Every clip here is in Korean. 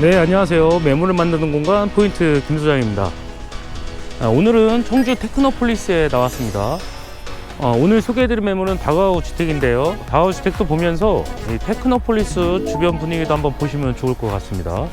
네, 안녕하세요. 매물을 만드는 공간 포인트 김 소장입니다. 아, 오늘은 청주 테크노폴리스에 나왔습니다. 어, 오늘 소개해드릴 매물은 다가구 주택인데요. 다가구 주택도 보면서 이 테크노폴리스 주변 분위기도 한번 보시면 좋을 것 같습니다.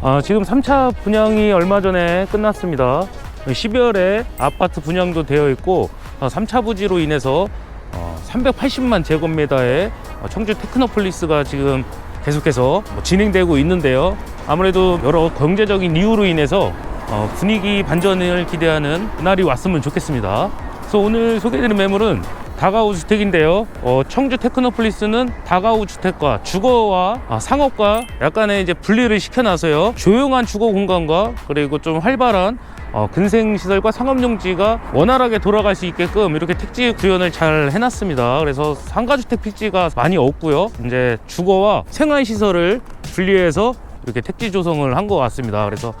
아, 지금 3차 분양이 얼마 전에 끝났습니다. 12월에 아파트 분양도 되어 있고 어, 3차 부지로 인해서 어, 380만 제곱미터의 어, 청주 테크노폴리스가 지금 계속해서 뭐 진행되고 있는데요. 아무래도 여러 경제적인 이유로 인해서 어, 분위기 반전을 기대하는 날이 왔으면 좋겠습니다. 그래서 오늘 소개해드린 매물은 다가구 주택인데요. 어, 청주 테크노폴리스는 다가구 주택과 주거와 아, 상업과 약간의 이제 분리를 시켜놔서요. 조용한 주거 공간과 그리고 좀 활발한 어, 근생시설과 상업용지가 원활하게 돌아갈 수 있게끔 이렇게 택지 구현을 잘 해놨습니다. 그래서 상가주택 필지가 많이 없고요. 이제 주거와 생활시설을 분리해서 이렇게 택지 조성을 한 것 같습니다. 그래서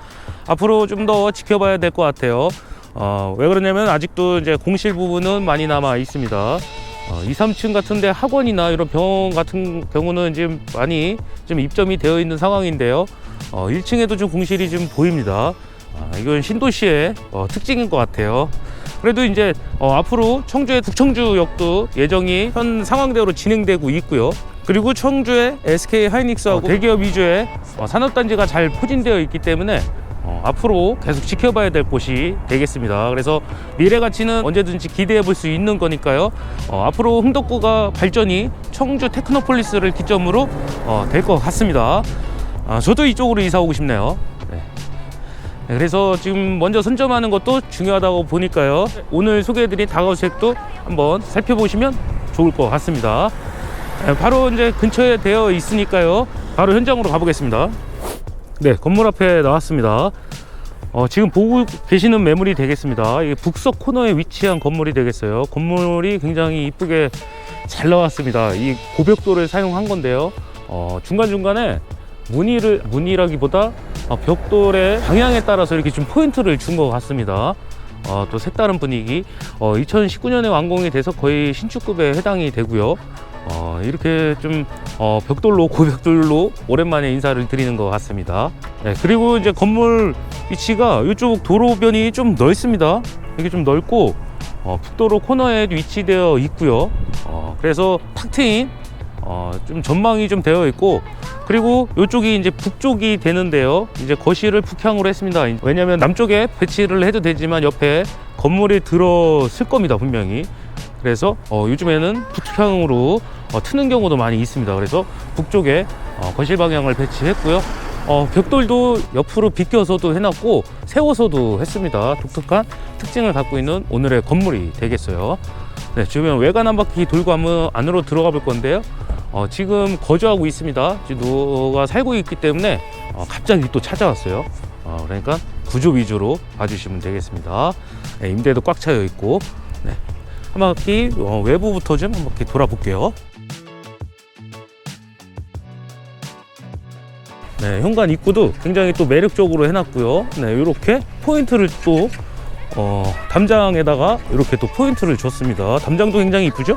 앞으로 좀 더 지켜봐야 될 것 같아요. 어, 왜 그러냐면 아직도 이제 공실 부분은 많이 남아 있습니다. 어, 2, 3층 같은데 학원이나 이런 병원 같은 경우는 지금 많이 좀 입점이 되어 있는 상황인데요. 어, 1층에도 좀 공실이 좀 보입니다. 아, 이건 신도시의 어, 특징인 것 같아요. 그래도 이제 어, 앞으로 청주의 북청주역도 예정이 현 상황대로 진행되고 있고요. 그리고 청주의 SK 하이닉스하고 대기업 위주의 어, 산업단지가 잘 포진되어 있기 때문에 어, 앞으로 계속 지켜봐야 될 곳이 되겠습니다. 그래서 미래 가치는 언제든지 기대해 볼 수 있는 거니까요. 어, 앞으로 흥덕구가 발전이 청주 테크노폴리스를 기점으로 어, 될 것 같습니다. 아, 저도 이쪽으로 이사 오고 싶네요. 그래서 지금 먼저 선점하는 것도 중요하다고 보니까요. 오늘 소개해드린 다가구색도 한번 살펴보시면 좋을 것 같습니다. 네, 바로 이제 근처에 되어 있으니까요. 바로 현장으로 가보겠습니다. 네, 건물 앞에 나왔습니다. 어, 지금 보고 계시는 매물이 되겠습니다. 북석 코너에 위치한 건물이 되겠어요. 건물이 굉장히 이쁘게 잘 나왔습니다. 이 고벽돌을 사용한 건데요. 어, 중간중간에 무늬를, 무늬라기보다 어, 벽돌의 방향에 따라서 이렇게 좀 포인트를 준 것 같습니다. 어, 또 색다른 분위기. 어, 2019년에 완공이 돼서 거의 신축급에 해당이 되고요. 어, 이렇게 좀 어, 벽돌로 고벽돌로 오랜만에 인사를 드리는 것 같습니다. 네, 그리고 이제 건물 위치가 이쪽 도로변이 좀 넓습니다. 이게 좀 넓고 어, 북도로 코너에 위치되어 있고요. 어, 그래서 탁 트인 어, 좀 전망이 좀 되어 있고 그리고 이쪽이 이제 북쪽이 되는데요. 이제 거실을 북향으로 했습니다. 왜냐하면 남쪽에 배치를 해도 되지만 옆에 건물이 들어설 겁니다 분명히. 그래서 어, 요즘에는 북향으로 어, 트는 경우도 많이 있습니다. 그래서 북쪽에 어, 거실 방향을 배치했고요. 어, 벽돌도 옆으로 비껴서도 해놨고 세워서도 했습니다. 독특한 특징을 갖고 있는 오늘의 건물이 되겠어요. 네, 지금 외관 한 바퀴 돌고 한번 안으로 들어가 볼 건데요. 어, 지금 거주하고 있습니다. 지금 누가 살고 있기 때문에 어, 갑자기 또 찾아왔어요. 어, 그러니까 구조 위주로 봐주시면 되겠습니다. 네, 임대도 꽉 차여 있고 네. 한 바퀴 어, 외부부터 좀 한 바퀴 돌아볼게요. 네, 현관 입구도 굉장히 또 매력적으로 해놨고요. 네, 이렇게 포인트를 또 어, 담장에다가 이렇게 또 포인트를 줬습니다. 담장도 굉장히 이쁘죠?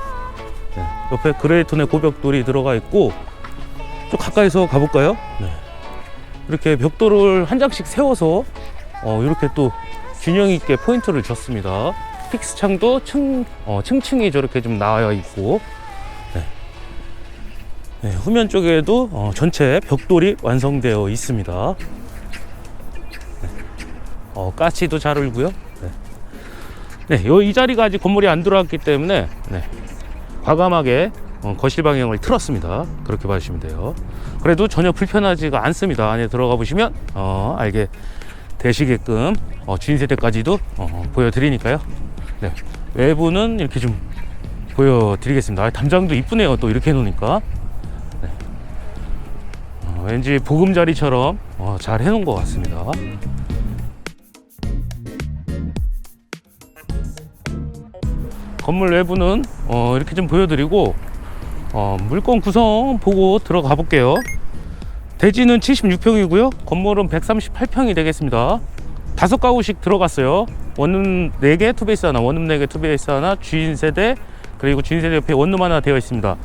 네, 옆에 그레이톤의 고벽돌이 들어가 있고 좀 가까이서 가볼까요? 네. 이렇게 벽돌을 한 장씩 세워서 어, 이렇게 또 균형 있게 포인트를 줬습니다. 픽스 창도 층, 어, 층층이 저렇게 좀 나와 있고 네. 네, 후면 쪽에도 어, 전체 벽돌이 완성되어 있습니다. 네. 어, 까치도 잘 울고요. 네. 네, 요, 이 자리가 아직 건물이 안 들어왔기 때문에 네, 과감하게 어, 거실 방향을 틀었습니다. 그렇게 봐주시면 돼요. 그래도 전혀 불편하지가 않습니다. 안에 들어가 보시면 어, 알게 되시게끔 어, 주인 세대까지도 어, 보여드리니까요. 네, 외부는 이렇게 좀 보여드리겠습니다. 아, 담장도 이쁘네요. 또 이렇게 해놓으니까. 네. 어, 왠지 보금자리처럼 어, 잘 해놓은 것 같습니다. 건물 외부는 어, 이렇게 좀 보여드리고 어, 물건 구성 보고 들어가 볼게요. 대지는 76평이고요. 건물은 138평이 되겠습니다. 다섯 가구씩 들어갔어요. 원룸 4개, 투베이스 하나, 원룸 4개, 투베이스 하나, 주인 세대, 그리고 주인 세대 옆에 원룸 하나 되어 있습니다.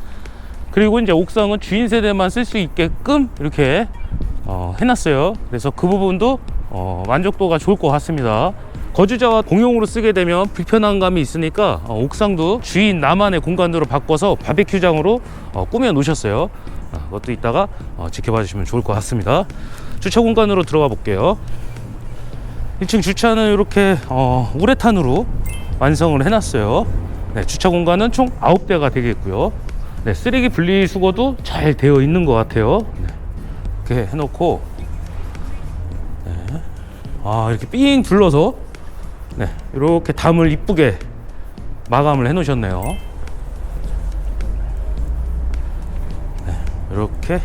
그리고 이제 옥상은 주인 세대만 쓸 수 있게끔 이렇게 어, 해놨어요. 그래서 그 부분도 어, 만족도가 좋을 것 같습니다. 거주자와 공용으로 쓰게 되면 불편한 감이 있으니까 어, 옥상도 주인 나만의 공간으로 바꿔서 바베큐장으로 어, 꾸며 놓으셨어요. 어, 그것도 이따가 어, 지켜봐 주시면 좋을 것 같습니다. 주차 공간으로 들어가 볼게요. 1층 주차는 이렇게 어, 우레탄으로 완성을 해놨어요. 네, 주차 공간은 총 9대가 되겠고요. 네, 쓰레기 분리수거도 잘 되어 있는 것 같아요. 네, 이렇게 해놓고 네. 아 이렇게 삥 둘러서 네, 이렇게 담을 이쁘게 마감을 해 놓으셨네요. 네, 이렇게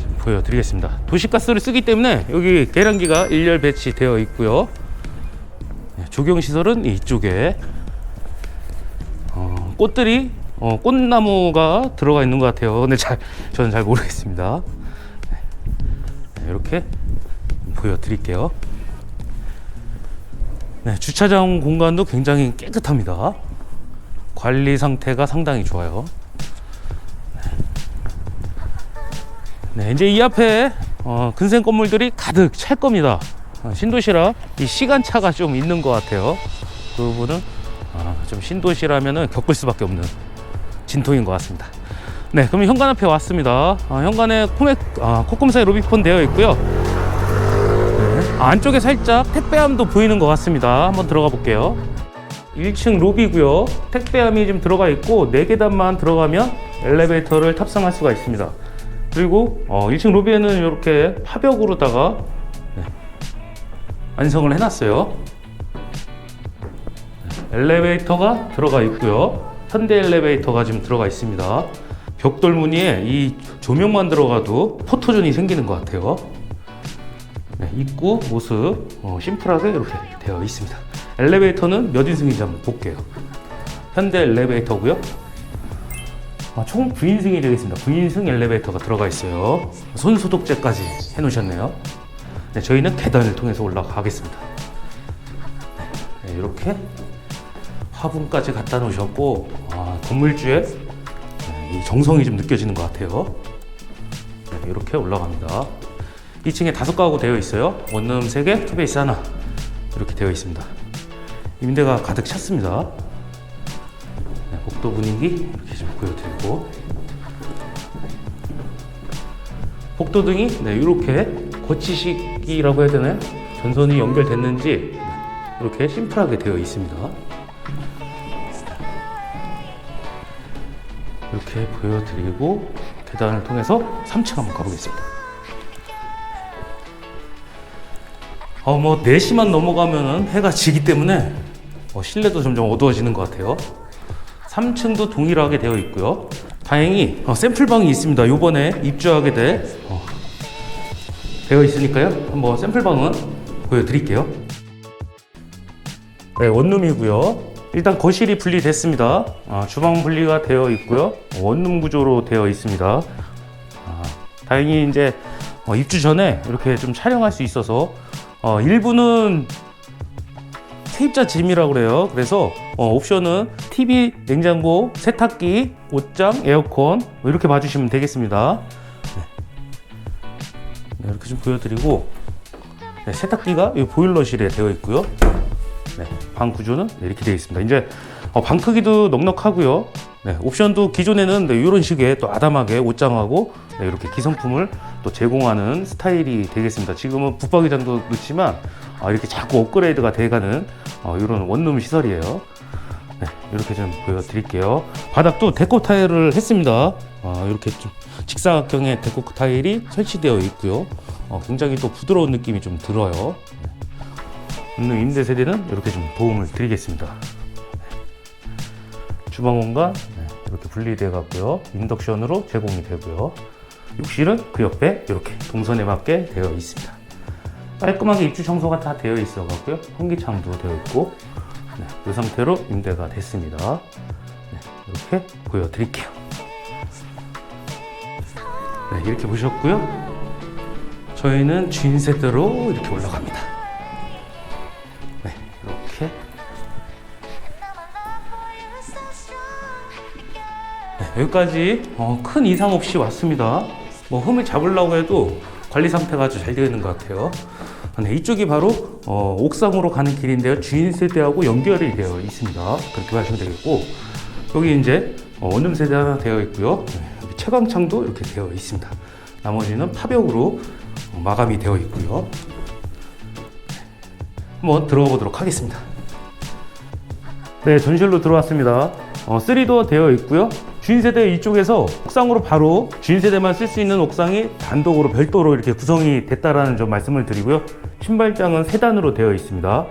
좀 보여드리겠습니다. 도시가스를 쓰기 때문에 여기 계량기가 일렬 배치되어 있고요. 네, 조경 시설은 이쪽에 어, 꽃들이 어, 꽃나무가 들어가 있는 것 같아요. 근데 잘 저는 잘 모르겠습니다. 네. 네, 이렇게 보여드릴게요. 네, 주차장 공간도 굉장히 깨끗합니다. 관리 상태가 상당히 좋아요. 네, 네, 이제 이 앞에 어, 근생 건물들이 가득 찰 겁니다. 어, 신도시라 이 시간차가 좀 있는 것 같아요. 그 부분은 아, 좀 신도시라면은 겪을 수밖에 없는 진통인 것 같습니다. 네, 그럼 현관 앞에 왔습니다. 아, 현관에 코맥, 아, 코컴사이 로비폰 되어 있고요. 네, 아, 안쪽에 살짝 택배함도 보이는 것 같습니다. 한번 들어가 볼게요. 1층 로비고요. 택배함이 좀 들어가 있고 4계단만 들어가면 엘리베이터를 탑승할 수가 있습니다. 그리고 어, 1층 로비에는 이렇게 파벽으로다가 네, 완성을 해놨어요. 네, 엘리베이터가 들어가 있고요. 현대 엘리베이터가 지금 들어가 있습니다. 벽돌 무늬에 이 조명만 들어가도 포토존이 생기는 것 같아요. 네, 입구 모습 어, 심플하게 이렇게 되어 있습니다. 엘리베이터는 몇 인승인지 한번 볼게요. 현대 엘리베이터고요. 아, 총 9인승이 되겠습니다. 9인승 엘리베이터가 들어가 있어요. 손 소독제까지 해놓으셨네요. 네, 저희는 계단을 통해서 올라가겠습니다. 네, 이렇게 화분까지 갖다 놓으셨고 아, 건물주의 네, 이 정성이 좀 느껴지는 것 같아요. 네, 이렇게 올라갑니다. 2층에 다섯 가구 되어 있어요. 원룸 3개, 투베이스 하나 이렇게 되어 있습니다. 임대가 가득 찼습니다. 네, 복도 분위기 이렇게 좀 보여드리고 복도 등이 네, 이렇게 거치식이라고 해야 되나요? 전선이 연결됐는지 네, 이렇게 심플하게 되어 있습니다. 이렇게 보여드리고 계단을 통해서 3층 한번 가보겠습니다. 어, 뭐 4시만 넘어가면은 해가 지기 때문에 어, 실내도 점점 어두워지는 것 같아요. 3층도 동일하게 되어 있고요. 다행히 어, 샘플방이 있습니다. 요번에 입주하게 돼 어, 되어 있으니까요. 한번 샘플방은 보여드릴게요. 네, 원룸이고요. 일단 거실이 분리됐습니다. 아, 주방 분리가 되어 있고요. 원룸 구조로 되어 있습니다. 아, 다행히 이제 어, 입주 전에 이렇게 좀 촬영할 수 있어서 어, 일부는 세입자 짐이라고 그래요. 그래서 어, 옵션은 TV, 냉장고, 세탁기, 옷장, 에어컨 뭐 이렇게 봐주시면 되겠습니다. 네. 네, 이렇게 좀 보여드리고 네, 세탁기가 이 보일러실에 되어 있고요. 네, 방 구조는 네, 이렇게 되어 있습니다. 이제 어, 방 크기도 넉넉하고요. 네, 옵션도 기존에는 네, 이런 식의 또 아담하게 옷장하고 네, 이렇게 기성품을 또 제공하는 스타일이 되겠습니다. 지금은 붙박이장도 넣지만 아, 이렇게 자꾸 업그레이드가 돼가는 어, 이런 원룸 시설이에요. 네, 이렇게 좀 보여드릴게요. 바닥도 데코 타일을 했습니다. 아, 이렇게 좀 직사각형의 데코 타일이 설치되어 있고요. 어, 굉장히 또 부드러운 느낌이 좀 들어요. 있는 임대 세대는 이렇게 좀 도움을 드리겠습니다. 주방 공간 네, 이렇게 분리되어 갖고요. 인덕션으로 제공이 되고요. 욕실은 그 옆에 이렇게 동선에 맞게 되어 있습니다. 깔끔하게 입주 청소가 다 되어 있어 갖고요. 환기창도 되어 있고 네, 이 상태로 임대가 됐습니다. 네, 이렇게 보여드릴게요. 네, 이렇게 보셨고요. 저희는 주인 세대로 이렇게 올라갑니다. 여기까지 어, 큰 이상 없이 왔습니다. 뭐 흠을 잡으려고 해도 관리 상태가 아주 잘 되어 있는 것 같아요. 네, 이쪽이 바로 어, 옥상으로 가는 길인데요. 주인 세대하고 연결이 되어 있습니다. 그렇게 하시면 되겠고 여기 이제 어, 원룸 세대 하나 되어 있고요. 네, 채광창도 이렇게 되어 있습니다. 나머지는 파벽으로 어, 마감이 되어 있고요. 한번 들어가 보도록 하겠습니다. 네, 전실로 들어왔습니다. 어, 3도어 되어 있고요. 주인 세대 이쪽에서 옥상으로 바로 주인 세대만 쓸 수 있는 옥상이 단독으로 별도로 이렇게 구성이 됐다라는 점 말씀을 드리고요. 신발장은 세단으로 되어 있습니다.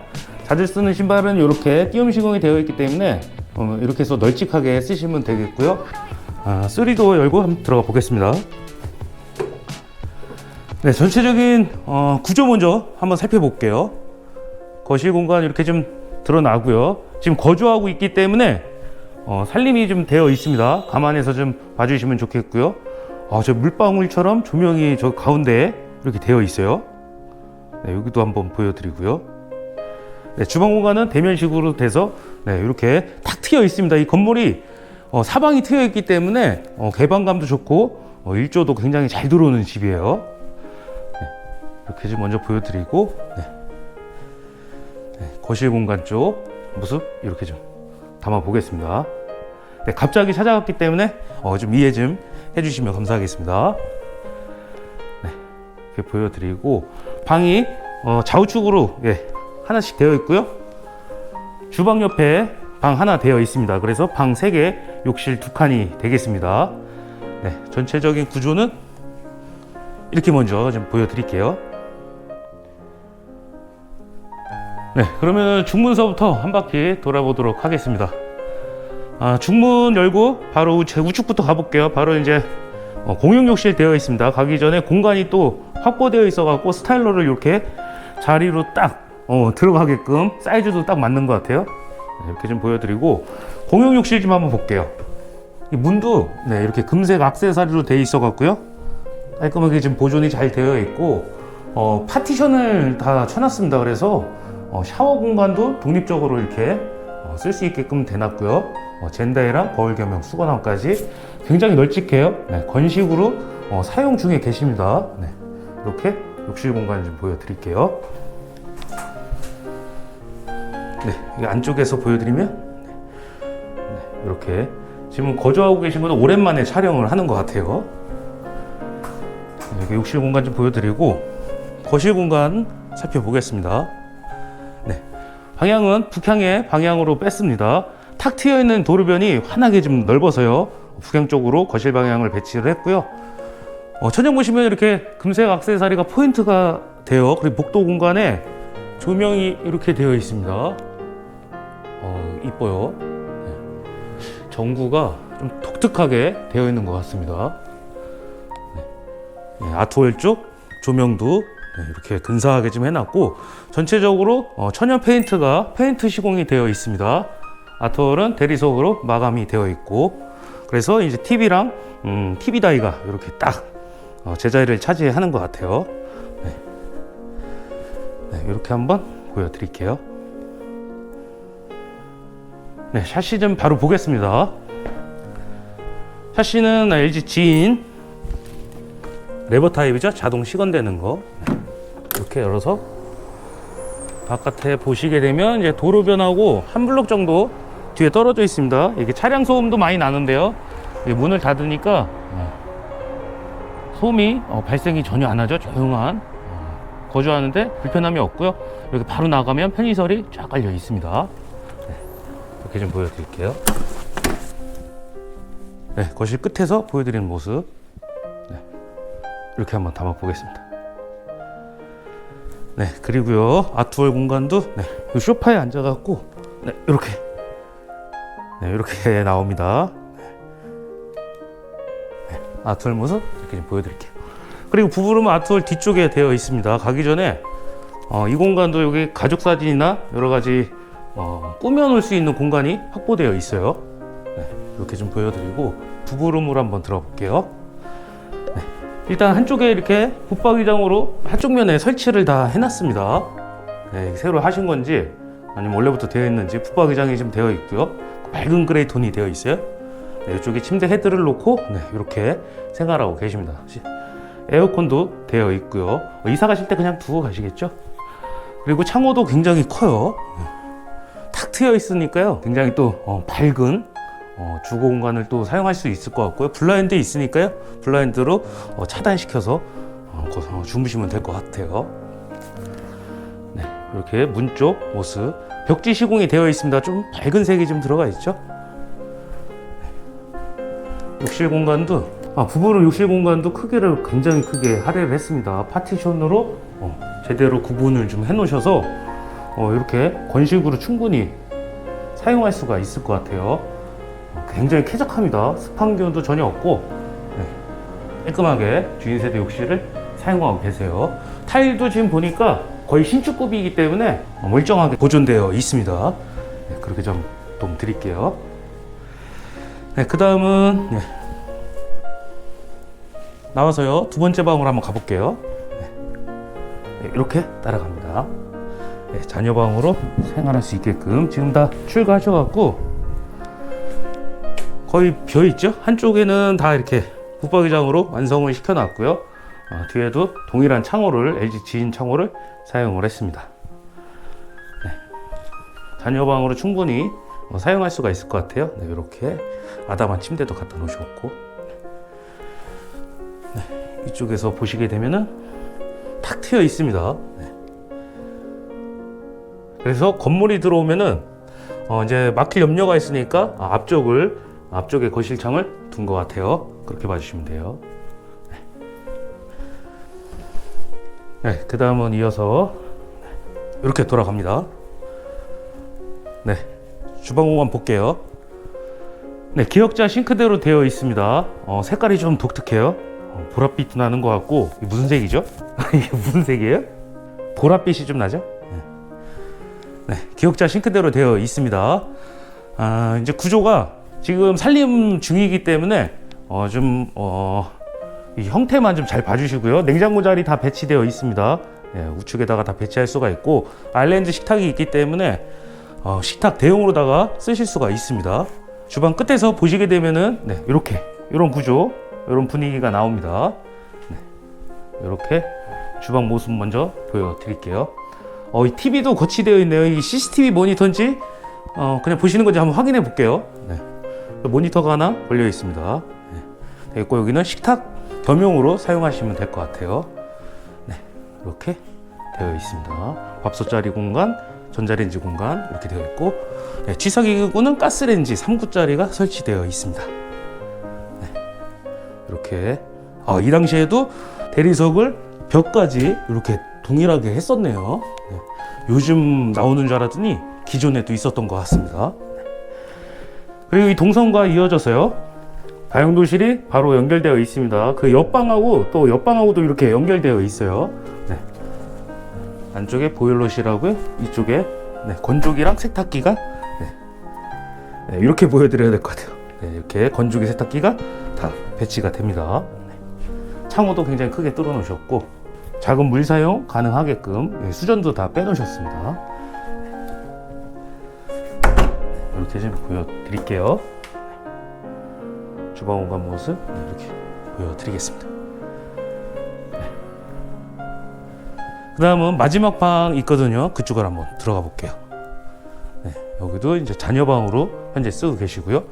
자주 쓰는 신발은 이렇게 띄움 시공이 되어 있기 때문에 어, 이렇게 해서 널찍하게 쓰시면 되겠고요. 아, 3도어 열고 한번 들어가 보겠습니다. 네, 전체적인 어, 구조 먼저 한번 살펴볼게요. 거실 공간 이렇게 좀 드러나고요. 지금 거주하고 있기 때문에 어, 살림이 좀 되어 있습니다. 감안해서 좀 봐주시면 좋겠고요. 아, 저 물방울처럼 조명이 저 가운데 이렇게 되어 있어요. 네, 여기도 한번 보여드리고요. 네, 주방 공간은 대면식으로 돼서 네, 이렇게 탁 트여 있습니다. 이 건물이 어, 사방이 트여 있기 때문에 어, 개방감도 좋고 어, 일조도 굉장히 잘 들어오는 집이에요. 네, 이렇게 좀 먼저 보여드리고 네. 네, 거실 공간 쪽 모습 이렇게 좀 담아 보겠습니다. 네, 갑자기 찾아갔기 때문에 어, 좀 이해 좀 해주시면 감사하겠습니다. 네, 이렇게 보여드리고 방이 어, 좌우측으로 예, 하나씩 되어 있고요. 주방 옆에 방 하나 되어 있습니다. 그래서 방 3개, 욕실 2칸이 되겠습니다. 네, 전체적인 구조는 이렇게 먼저 좀 보여드릴게요. 네, 그러면 중문서부터 한 바퀴 돌아보도록 하겠습니다. 아, 중문 열고 바로 제 우측부터 가볼게요. 바로 이제 어, 공용 욕실 되어 있습니다. 가기 전에 공간이 또 확보되어 있어갖고 스타일러를 이렇게 자리로 딱 어, 들어가게끔 사이즈도 딱 맞는 것 같아요. 네, 이렇게 좀 보여드리고 공용 욕실 좀 한번 볼게요. 이 문도 네, 이렇게 금색 악세사리로 되어 있어갖고요. 깔끔하게 지금 보존이 잘 되어 있고 어, 파티션을 다 쳐놨습니다. 그래서 어, 샤워 공간도 독립적으로 이렇게 어, 쓸 수 있게끔 대놨고요. 어, 젠다이랑 거울 겸용 수건함까지 굉장히 널찍해요. 네, 건식으로 어, 사용 중에 계십니다. 네, 이렇게 욕실 공간 좀 보여드릴게요. 네, 이 안쪽에서 보여드리면 네, 네, 이렇게 지금 거주하고 계신 분은 오랜만에 촬영을 하는 것 같아요. 네, 욕실 공간 좀 보여드리고 거실 공간 살펴보겠습니다. 네, 방향은 북향의 방향으로 뺐습니다. 탁 트여 있는 도로변이 환하게 좀 넓어서요. 북향 쪽으로 거실 방향을 배치를 했고요. 어, 천장 보시면 이렇게 금색 악세사리가 포인트가 돼요. 그리고 복도 공간에 조명이 이렇게 되어 있습니다. 어, 이뻐요. 네. 전구가 좀 독특하게 되어 있는 것 같습니다. 네. 네, 아트월 쪽 조명도 네, 이렇게 근사하게 좀 해놨고 전체적으로 어, 천연 페인트가 페인트 시공이 되어 있습니다. 아트월은 대리석으로 마감이 되어 있고 그래서 이제 TV랑 음, TV 다이가 이렇게 딱 어, 제자리를 차지하는 것 같아요. 네. 네, 이렇게 한번 보여드릴게요. 네, 샤시 좀 바로 보겠습니다. 샤시는 LG 지인 레버 타입이죠. 자동 시건되는 거. 네, 이렇게 열어서 바깥에 보시게 되면 이제 도로변하고 한 블록 정도 뒤에 떨어져 있습니다. 이게 차량 소음도 많이 나는데요. 이 문을 닫으니까 어, 소음이 어, 발생이 전혀 안 하죠. 조용한 어, 거주하는데 불편함이 없고요. 이렇게 바로 나가면 편의설이 쫙 깔려 있습니다. 네, 이렇게 좀 보여드릴게요. 네, 거실 끝에서 보여드리는 모습 네, 이렇게 한번 담아 보겠습니다. 네, 그리고요 아트월 공간도 네, 이 소파에 앉아 갖고 네, 이렇게 네, 이렇게 나옵니다. 네, 아트월 모습 이렇게 좀 보여드릴게요. 그리고 부부룸 아트월 뒤쪽에 되어 있습니다. 가기 전에 어, 이 공간도 여기 가족 사진이나 여러 가지 어, 꾸며놓을 수 있는 공간이 확보되어 있어요. 네, 이렇게 좀 보여드리고 부부룸으로 한번 들어볼게요. 네, 일단 한쪽에 이렇게 붙박이장으로 한쪽 면에 설치를 다 해놨습니다. 네, 새로 하신 건지 아니면 원래부터 되어 있는지 붙박이장이 좀 되어 있고요. 밝은 그레이 톤이 되어 있어요. 네, 이쪽에 침대 헤드를 놓고 네, 이렇게 생활하고 계십니다. 시- 에어컨도 되어 있고요. 어, 이사 가실 때 그냥 두고 가시겠죠? 그리고 창호도 굉장히 커요. 네. 탁 트여 있으니까요. 굉장히 또 어, 밝은 어, 주거 공간을 또 사용할 수 있을 것 같고요. 블라인드 있으니까요. 블라인드로 어, 차단시켜서 어, 거- 어, 주무시면 될 것 같아요. 네, 이렇게 문 쪽 모습 벽지 시공이 되어 있습니다. 좀 밝은 색이 좀 들어가 있죠. 네. 욕실 공간도 아, 부부는 욕실 공간도 크기를 굉장히 크게 할애를 했습니다. 파티션으로 어, 제대로 구분을 좀 해놓으셔서 어, 이렇게 건식으로 충분히 사용할 수가 있을 것 같아요. 어, 굉장히 쾌적합니다. 습한 기운도 전혀 없고 네, 깔끔하게 주인 세대 욕실을 사용하고 계세요. 타일도 지금 보니까 거의 신축급이기 때문에 어, 멀쩡하게 보존되어 있습니다. 네, 그렇게 좀 도움 드릴게요. 네, 그 다음은 나와서요 두 번째 방으로 한번 가볼게요. 네. 네, 이렇게 따라갑니다. 네, 자녀 방으로 생활할 수 있게끔 지금 다 출가하셔갖고 거의 비어 있죠. 한쪽에는 다 이렇게 붙박이장으로 완성을 시켜놨고요. 어, 뒤에도 동일한 창호를 LG 지인 창호를 사용을 했습니다. 네. 자녀 방으로 충분히 어, 사용할 수가 있을 것 같아요. 네, 이렇게 아담한 침대도 갖다 놓으셨고 네, 이쪽에서 보시게 되면은 탁 트여 있습니다. 네. 그래서 건물이 들어오면은 어, 이제 막힐 염려가 있으니까 아, 앞쪽을 앞쪽에 거실창을 둔 것 같아요. 그렇게 봐주시면 돼요. 네, 그 다음은 이어서 이렇게 돌아갑니다. 네, 주방 공간 볼게요. 네, 기역자 싱크대로 되어 있습니다. 어, 색깔이 좀 독특해요. 어, 보랏빛 나는 것 같고 무슨 색이죠? 이게 무슨 색이에요? 보랏빛이 좀 나죠? 네, 네 기역자 싱크대로 되어 있습니다. 아, 이제 구조가 지금 살림 중이기 때문에 어, 좀 어, 이 형태만 좀 잘 봐주시고요. 냉장고 자리 다 배치되어 있습니다. 네, 우측에다가 다 배치할 수가 있고 아일랜드 식탁이 있기 때문에 어, 식탁 대용으로다가 쓰실 수가 있습니다. 주방 끝에서 보시게 되면은 네, 이렇게 이런 구조, 이런 분위기가 나옵니다. 네, 이렇게 주방 모습 먼저 보여드릴게요. 어, 이 TV도 거치되어 있네요. 이 CCTV 모니터인지 어, 그냥 보시는 건지 한번 확인해 볼게요. 네. 모니터가 하나 걸려 있습니다. 네. 되겠고 여기는 식탁 겸용으로 사용하시면 될 것 같아요. 네, 이렇게 되어 있습니다. 밥솥 자리 공간, 전자레인지 공간 이렇게 되어 있고 네, 취사기구는 가스레인지 3구짜리가 설치되어 있습니다. 네, 이렇게 아, 이 당시에도 대리석을 벽까지 이렇게 동일하게 했었네요. 네, 요즘 나오는 줄 알았더니 기존에 도 있었던 것 같습니다. 그리고 이 동선과 이어져서요. 다용도실이 바로 연결되어 있습니다. 그 옆방하고 또 옆방하고도 이렇게 연결되어 있어요. 네. 안쪽에 보일러실하고요. 이쪽에 네, 건조기랑 세탁기가 네. 네, 이렇게 보여드려야 될 것 같아요. 네, 이렇게 건조기 세탁기가 다 배치가 됩니다. 네. 창호도 굉장히 크게 뚫어 놓으셨고 작은 물 사용 가능하게끔 네, 수전도 다 빼놓으셨습니다. 이렇게 좀 보여드릴게요. 주방 공간 모습 네, 이렇게 보여드리겠습니다. 네. 그 다음은 마지막 방 있거든요. 그쪽을 한번 들어가 볼게요. 네, 여기도 이제 자녀 방으로 현재 쓰고 계시고요.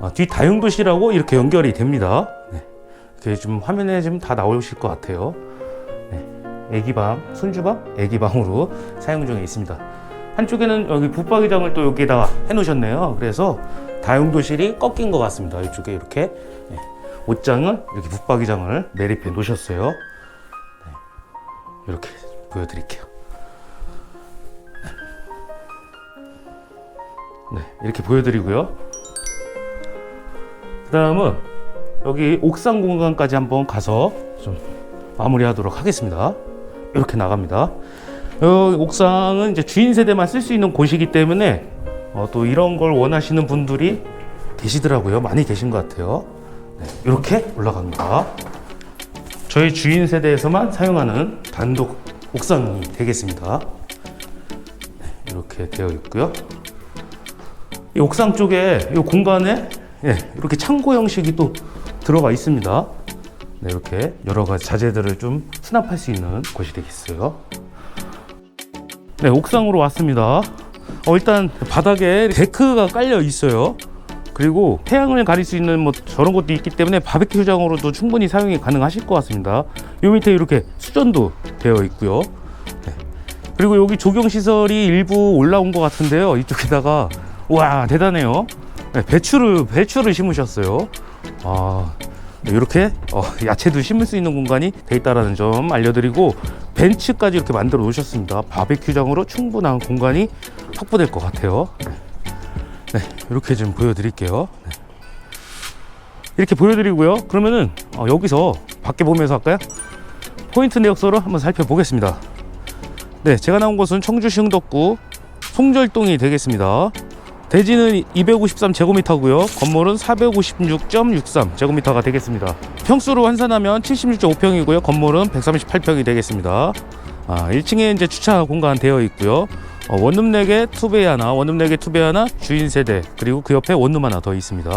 아, 뒤 다용도실하고 이렇게 연결이 됩니다. 네, 이렇게 좀 화면에 지금 다 나오실 것 같아요. 네, 애기방, 손주방, 애기방으로 사용 중에 있습니다. 한쪽에는 여기 붙박이장을 또 여기다가 해놓으셨네요. 그래서 다용도실이 꺾인 것 같습니다. 이쪽에 이렇게 네, 옷장을 이렇게 붙박이장을 매립해 놓으셨어요. 네, 이렇게 보여드릴게요. 네, 이렇게 보여드리고요. 그 다음은 여기 옥상 공간까지 한번 가서 좀 마무리하도록 하겠습니다. 이렇게 나갑니다. 여기 옥상은 이제 주인 세대만 쓸 수 있는 곳이기 때문에 어, 또 이런 걸 원하시는 분들이 계시더라고요. 많이 계신 것 같아요. 네, 이렇게 올라갑니다. 저희 주인 세대에서만 사용하는 단독 옥상이 되겠습니다. 네, 이렇게 되어 있고요. 이 옥상 쪽에 이 공간에 예, 이렇게 창고 형식이 또 들어가 있습니다. 네, 이렇게 여러 가지 자재들을 좀 수납할 수 있는 곳이 되겠어요. 네, 옥상으로 왔습니다. 어, 일단 바닥에 데크가 깔려 있어요. 그리고 태양을 가릴 수 있는 뭐 저런 것도 있기 때문에 바베큐장으로도 충분히 사용이 가능하실 것 같습니다. 요 밑에 이렇게 수전도 되어 있고요. 네. 그리고 여기 조경 시설이 일부 올라온 것 같은데요. 이쪽에다가 와 대단해요. 네, 배추를 배추를 심으셨어요. 아 이렇게 어, 야채도 심을 수 있는 공간이 돼 있다라는 점 알려드리고 벤치까지 이렇게 만들어 놓으셨습니다. 바베큐장으로 충분한 공간이 확보될 것 같아요. 네. 네, 이렇게 좀 보여드릴게요. 네. 이렇게 보여드리고요. 그러면은 어, 여기서 밖에 보면서 할까요? 포인트 내역서를 한번 살펴보겠습니다. 네, 제가 나온 곳은 청주시 흥덕구 송절동이 되겠습니다. 대지는 253제곱미터고요. 건물은 456.63 제곱미터가 되겠습니다. 평수로 환산하면 76.5평이고요. 건물은 138평이 되겠습니다. 아, 1층에 이제 주차 공간 되어 있고요. 어, 원룸 4개, 투베이 하나, 원룸 4개, 투베이 하나, 주인 세대, 그리고 그 옆에 원룸 하나 더 있습니다.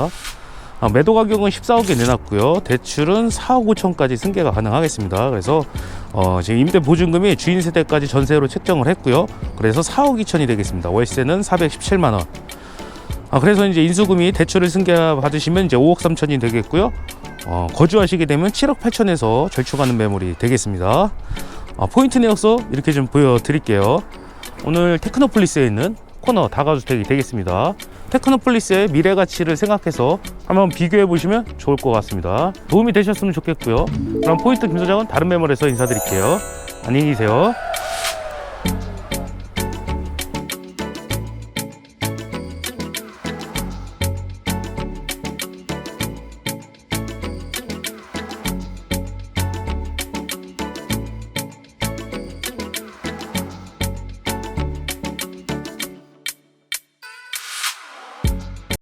아, 매도 가격은 14억에 내놨고요. 대출은 4억 5천까지 승계가 가능하겠습니다. 그래서 어, 지금 임대 보증금이 주인 세대까지 전세로 책정을 했고요. 그래서 4억 2천이 되겠습니다. 월세는 417만 원. 아, 그래서 이제 인수금이 대출을 승계 받으시면 이제 5억 3천이 되겠고요. 어, 거주하시게 되면 7억 8천에서 절충하는 매물이 되겠습니다. 아, 포인트 내역서 이렇게 좀 보여드릴게요. 오늘 테크노폴리스에 있는 코너 다가주택이 되겠습니다. 테크노폴리스의 미래 가치를 생각해서 한번 비교해 보시면 좋을 것 같습니다. 도움이 되셨으면 좋겠고요. 그럼 포인트 김 소장은 다른 매물에서 인사드릴게요. 안녕히 계세요.